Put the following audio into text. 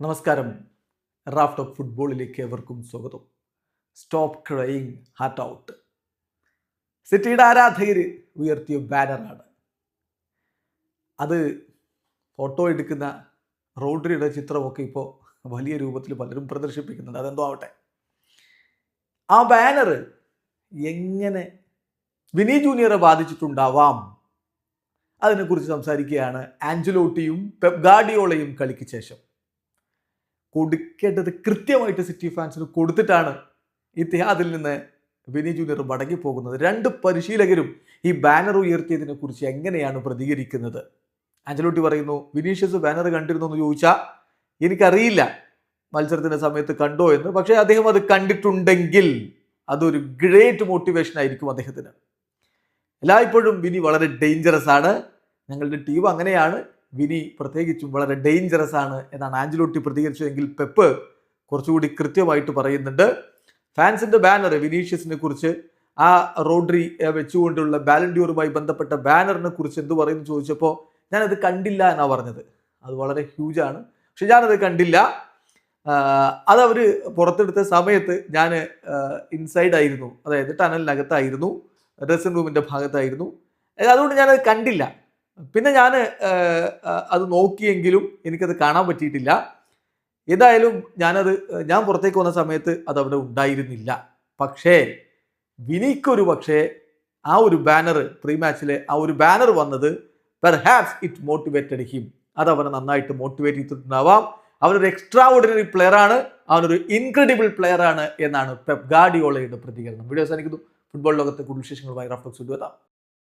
നമസ്കാരം. Raft of ഫുട്ബോളിലേക്ക് എവർക്കും സ്വാഗതം. Stop crying heart out. സിറ്റിയുടെ ആരാധകർ ഉയർത്തിയ ബാനറാണ്. അത് ഫോട്ടോ എടുക്കുന്ന റോഡ്രിയുടെ ചിത്രമൊക്കെ ഇപ്പോൾ വലിയ രൂപത്തിൽ പലരും പ്രദർശിപ്പിക്കുന്നുണ്ട്. അതെന്തോ ആവട്ടെ. ആ ബാനർ എങ്ങനെ വിനി ജൂനിയറെ ബാധിച്ചിട്ടുണ്ടാവാം? അതിനെക്കുറിച്ച് സംസാരിക്കുകയാണ് ആഞ്ചലോട്ടിയും പെപ്ഗാഡിയോളയും കളിക്ക് ശേഷം. കൊടുക്കേണ്ടത് കൃത്യമായിട്ട് സിറ്റി ഫാൻസിന് കൊടുത്തിട്ടാണ് ഇത്തിഹാദിൽ നിന്ന് വിനി ജൂനിയർ മടങ്ങിപ്പോകുന്നത് രണ്ട് പരിശീലകരും ഈ ബാനർ ഉയർത്തിയതിനെ കുറിച്ച് എങ്ങനെയാണ് പ്രതികരിക്കുന്നത്? ആഞ്ചലോട്ടി പറയുന്നു വിനീഷ്യസ് ബാനർ കണ്ടിരുന്നു എന്ന് ചോദിച്ചാൽ എനിക്കറിയില്ല മത്സരത്തിന്റെ സമയത്ത് കണ്ടോ എന്ന്. പക്ഷേ അദ്ദേഹം അത് കണ്ടിട്ടുണ്ടെങ്കിൽ അതൊരു ഗ്രേറ്റ് മോട്ടിവേഷൻ ആയിരിക്കും അദ്ദേഹത്തിന്. എല്ലായ്പ്പോഴും വിനി വളരെ ഡേഞ്ചറസ് ആണ്. ഞങ്ങളുടെ ടീം അങ്ങനെയാണ്. വിനി പ്രത്യേകിച്ചും വളരെ ഡേഞ്ചറസ് ആണ് എന്നാണ് ആഞ്ചലോട്ടി പ്രതികരിച്ചതെങ്കിൽ പെപ്പ് കുറച്ചുകൂടി കൃത്യമായിട്ട് പറയുന്നുണ്ട്. ഫാൻസിന്റെ ബാനർ വിനീഷ്യസിനെ കുറിച്ച് ആ റോഡ്രി വെച്ചുകൊണ്ടുള്ള ബാലൻഡ്യൂറുമായി ബന്ധപ്പെട്ട ബാനറിനെ കുറിച്ച് എന്ത് പറയുന്നു ചോദിച്ചപ്പോൾ ഞാനത് കണ്ടില്ല എന്നാണ് പറഞ്ഞത്. അത് വളരെ ഹ്യൂജ് ഹ്യൂജാണ് പക്ഷെ ഞാനത് കണ്ടില്ല. അതവർ പുറത്തെടുത്ത സമയത്ത് ഞാൻ ഇൻസൈഡ് ആയിരുന്നു. അതായത് ടണലിനകത്തായിരുന്നു. ഡ്രസ്സിംഗ് റൂമിന്റെ ഭാഗത്തായിരുന്നു. അതുകൊണ്ട് ഞാനത് കണ്ടില്ല. പിന്നെ ഞാൻ അത് നോക്കിയെങ്കിലും എനിക്കത് കാണാൻ പറ്റിയിട്ടില്ല. ഏതായാലും ഞാനത് ഞാൻ പുറത്തേക്ക് വന്ന സമയത്ത് അത് അവിടെ ഉണ്ടായിരുന്നില്ല. പക്ഷേ വിനിക്കൊരു പക്ഷേ ആ ഒരു ബാനർ പ്രീ മാച്ചിലെ ആ ഒരു ബാനർ വന്നത് പെർഹാപ്സ് ഇറ്റ് മോട്ടിവേറ്റഡ് ഹിം അത് അവനെ നന്നായിട്ട് മോട്ടിവേറ്റ് ചെയ്തിട്ടുണ്ടാവാം. അവനൊരു എക്സ്ട്രാ ഓർഡിനറി പ്ലെയർ ആണ്. അവനൊരു ഇൻക്രെഡിബിൾ പ്ലെയർ ആണ് എന്നാണ് പെപ് ഗാഡിയോളയുടെ പ്രതികരണം. വീഡിയോ സാധിക്കുന്നു ഫുട്ബോൾ ലോകത്തെ കൂടുതൽ വിശേഷങ്ങളുമായി റഫ്ലക്സ് കൊണ്ടുവരാം